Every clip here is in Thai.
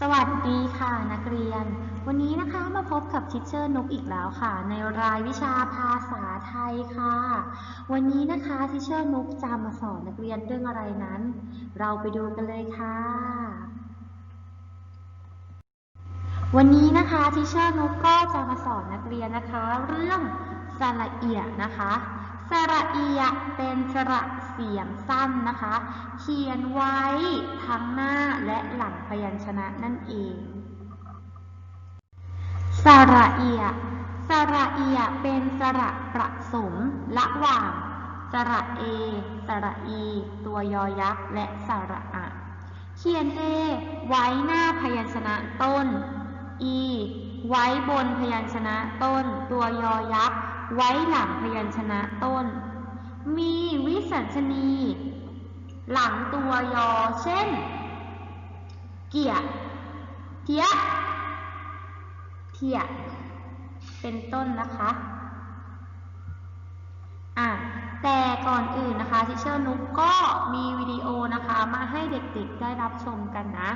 สวัสดีค่ะนักเรียน วันนี้นะคะมาพบกับทิเชอร์นุกอีกแล้วค่ะ ในรายวิชาภาษาไทยค่ะ วันนี้นะคะทิเชอร์นุกจะมาสอนนักเรียนเรื่องอะไรนั้น เราไปดูกันเลยค่ะ วันนี้นะคะทิเชอร์นุกก็จะมาสอนนักเรียนนะคะ เรื่องสระเอียนะคะสระเอียเป็นสระเสียงสั้นนะคะ เขียนไว้ทั้งหน้า และหลังพยัญชนะนั่นเอง สระเอีย สระเอียเป็นสระประสมระหว่าง สระเอ สระอี ตัวยอยักษ์ และสระอะเขียน A ไว้หน้าพยัญชนะต้น E ไว้บนพยัญชนะต้น ตัวยอยักษ์ ไว้หลังพยัญชนะต้น มีวิสัญชนี หลังตัวยอ เช่น เกียเทียเทียเป็นต้นนะคะอะแต่ก่อนอื่นนะคะทิเชอร์นุกก็มีวิดีโอนะคะมาให้เด็กๆได้รับชมกันนะ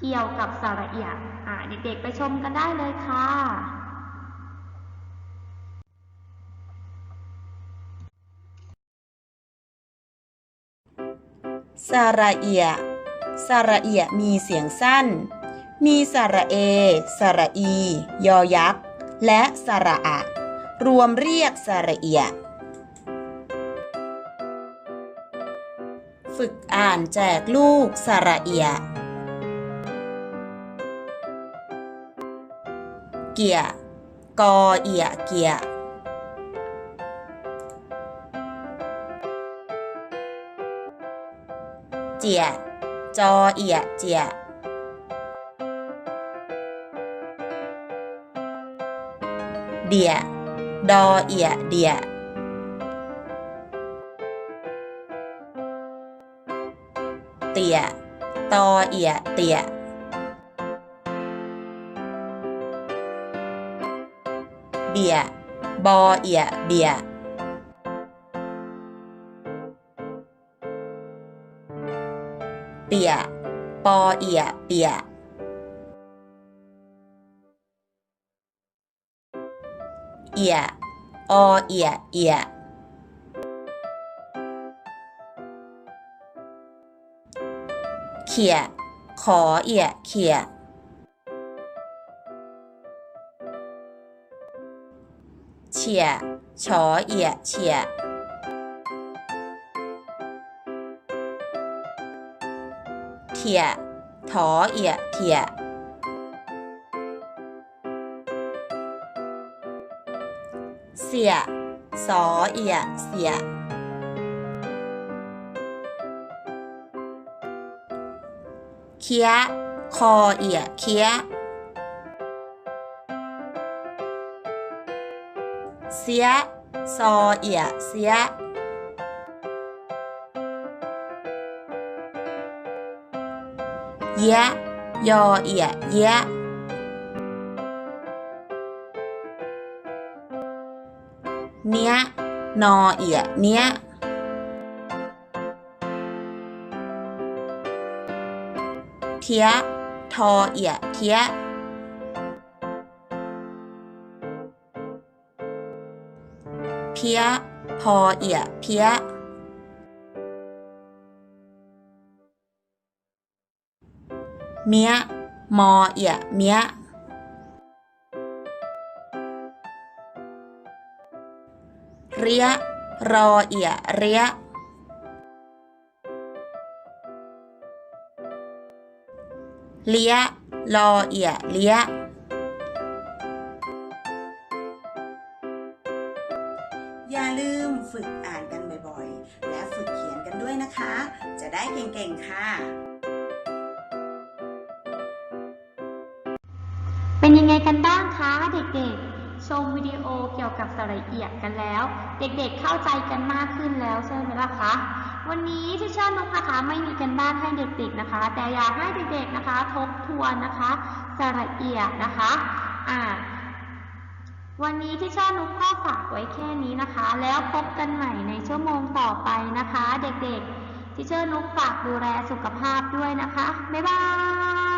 เกี่ยวกับสระเอียอะเด็กๆไปชมกันได้เลยค่ะสระเอีย สระเอียมีเสียงสั้น มีสระเอ สระอี ยอยักษ์ และสระอะ รวมเรียกสระเอียฝึกอ่านแจกลูกสระเอีย เกียกอเอียเกียเจีย จอเอียเจียเดียดอเอียเดียเตียตอเอียเตียเบียบอเอียเบีย ปีย ปอเอีย เปีย เอีย อเอีย เอีย เขีย ขอเอีย เขีย เฉีย ชอเอีย เฉีย เทียถอเอียเทียเสียสอเอียเสียเคียคอเอียเคียเสียซอเอียเสีย เยะ ยอเอียเยะ เนี้ย นอเอียเนี้ย เทีย ทอเอียเทีย เพีย พอเอียเพีย เมียมอเอียเมียเรียรอเอียเรียเลียลอเอียเลียอย่าลืมฝึกอ่านกันบ่อยๆ และฝึกเขียนกันด้วยนะคะ จะได้เก่งๆ ค่ะ เป็นยังไงกันบ้างคะเด็กๆ ชมวิดีโอเกี่ยวกับสระเอียดกันแล้ว เด็กๆเข้าใจกันมากขึ้นแล้วใช่ไหมล่ะคะ วันนี้ที่เชิญนกนะคะไม่มีกันบ้านให้เด็กๆนะคะ แต่อยากให้เด็กๆนะคะ ทบทวนนะคะสระเอียดนะคะอ่าวันนี้ที่เชิญนกก็ฝากไว้แค่นี้นะคะ แล้วพบกันใหม่ในชั่วโมงต่อไปนะคะ เด็กๆที่เชิญนกฝากดูแลสุขภาพด้วยนะคะ บ๊ายบาย